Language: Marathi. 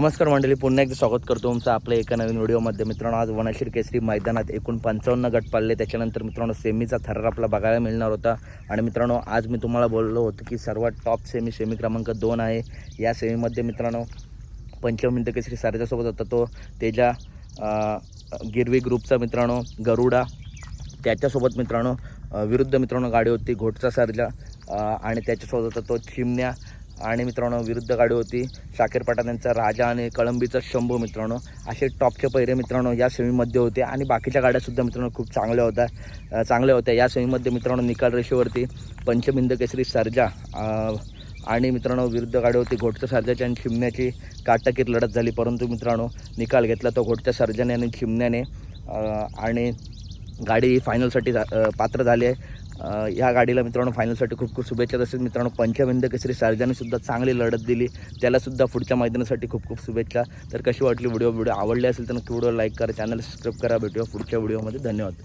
नमस्कार मंडळी पुन्हा एकदा स्वागत करतो तुमचं आपल्या एका नवीन व्हिडिओमध्ये. मित्रांनो आज वनाशीर केसरी मैदानात एकूण पंचावन्न गट पाडले. त्याच्यानंतर मित्रांनो सेमीचा थरार आपला बघायला मिळणार होता. आणि मित्रांनो आज मी तुम्हाला बोललो होतो की सर्वात टॉप सेमी सेमी क्रमांक दोन आहे. या सेमीमध्ये मित्रांनो पंचमिंद केसरी सारथ्यासोबत होता तो. तेजा गिरवी ग्रुपचा मित्रांनो गरुडा त्याच्यासोबत मित्रांनो विरुद्ध मित्रांनो गाडी होती घोटचा सारजा आणि त्याच्यासोबत होता तो चिमण्या आणि मित्रांनो विरुद्ध गाडी होती शाकीर पठाण यांचा राजा आणि कळंबीचा शंभू मित्रांनो. असे टॉपचे पहिरे मित्रांनो या सेमीमध्ये होते आणि बाकीच्या गाड्यासुद्धा मित्रांनो खूप चांगल्या होत्या चांगल्या होत्या. या सेमीमध्ये मित्रांनो निकाल रेषेवरती पंचबिंद केसरी सर्जा आणि मित्रांनो विरुद्ध गाडी होती घोटच्या सर्जाची आणि चिमण्याची काटकीर लढत झाली. परंतु मित्रांनो निकाल घेतला तो घोटच्या सर्जाने आणि चिमण्याने आणि गाडी फायनलसाठी जा- पात्र झाली आहे. ह्या गाडीला मित्रांनो फायनलसाठी खूप खूप शुभेच्छा. तसेच मित्रांनो पंचबिंद केसरी सर्जाने सुद्धा चांगली लढत दिली. त्यालासुद्धा पुढच्या मैदानासाठी खूप खूप शुभेच्छा. तर कशी वाटली व्हिडिओ व्हिडिओ आवडली असेल तर नक्की व्हिडिओ लाईक करा चॅनल सबस्क्राईब करा. भेटूया पुढच्या व्हिडिओमध्ये धन्यवाद.